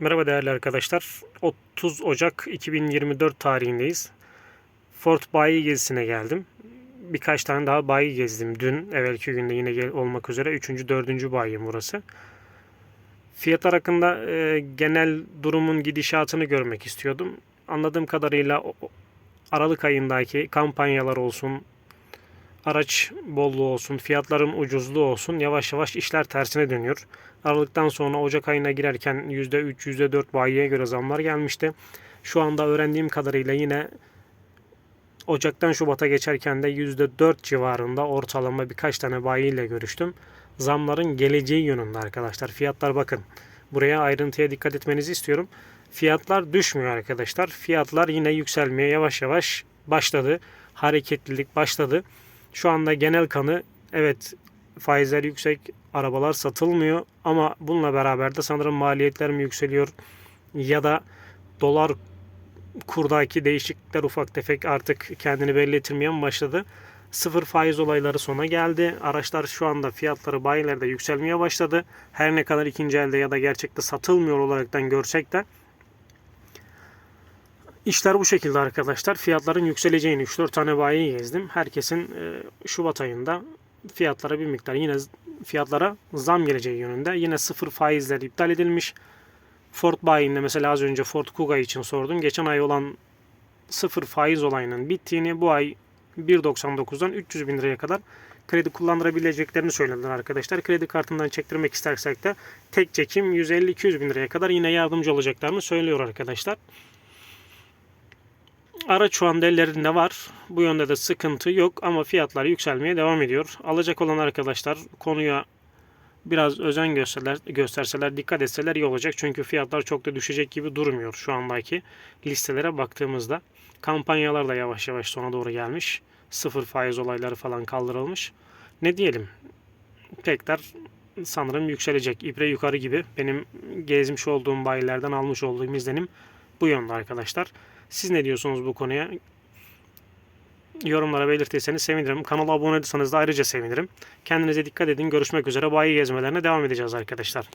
Merhaba değerli arkadaşlar. 30 Ocak 2024 tarihindeyiz. Fort Bayi gezisine geldim. Birkaç tane daha bayi gezdim. Dün evvelki günde yine gel olmak üzere 3. 4. bayim burası. Fiyatlar hakkında e, genel durumun gidişatını görmek istiyordum. Anladığım kadarıyla Aralık ayındaki kampanyalar olsun, araç bolluğu olsun, fiyatların ucuzluğu olsun yavaş yavaş işler tersine dönüyor. Aralıktan sonra Ocak ayına girerken %3, %4 bayiye göre zamlar gelmişti. Şu anda öğrendiğim kadarıyla yine Ocak'tan Şubat'a geçerken de %4 civarında ortalama birkaç tane bayiyle görüştüm. Zamların geleceği yönünde arkadaşlar. Fiyatlar bakın. Buraya ayrıntıya dikkat etmenizi istiyorum. Fiyatlar düşmüyor arkadaşlar. Fiyatlar yine yükselmeye yavaş yavaş başladı. Hareketlilik başladı. Şu anda genel kanı evet faizler yüksek, arabalar satılmıyor ama bununla beraber de sanırım maliyetler mi yükseliyor ya da dolar kurdaki değişiklikler ufak tefek artık kendini belli ettirmeye başladı? Sıfır faiz olayları sona geldi. Araçlar şu anda fiyatları bayilerde yükselmeye başladı. Her ne kadar ikinci elde ya da gerçekte satılmıyor olaraktan görsek de İşler bu şekilde arkadaşlar. Fiyatların yükseleceğini 3-4 tane bayi gezdim. Herkesin e, Şubat ayında fiyatlara bir miktar yine fiyatlara zam geleceği yönünde. Yine sıfır faizler iptal edilmiş. Ford bayinde mesela az önce Ford Kuga için sordum. Geçen ay olan sıfır faiz olayının bittiğini bu ay 1.99'dan 300 bin liraya kadar kredi kullandırabileceklerini söylediler arkadaşlar. Kredi kartından çektirmek istersek de tek çekim 150-200 bin liraya kadar yine yardımcı olacaklarını söylüyor arkadaşlar. Araç şu anda ellerinde var. Bu yönde de sıkıntı yok ama fiyatlar yükselmeye devam ediyor. Alacak olan arkadaşlar konuya biraz özen gösterseler, gösterseler, dikkat etseler iyi olacak. Çünkü fiyatlar çok da düşecek gibi durmuyor şu andaki listelere baktığımızda. Kampanyalar da yavaş yavaş sona doğru gelmiş. Sıfır faiz olayları falan kaldırılmış. Ne diyelim? Tekrar sanırım yükselecek. İbre yukarı gibi. Benim gezmiş olduğum bayilerden almış olduğum izlenim bu yönde arkadaşlar. Siz ne diyorsunuz bu konuya? Yorumlara belirtirseniz sevinirim. Kanala abone olursanız da ayrıca sevinirim. Kendinize dikkat edin. Görüşmek üzere. Bayi gezmelerine devam edeceğiz arkadaşlar.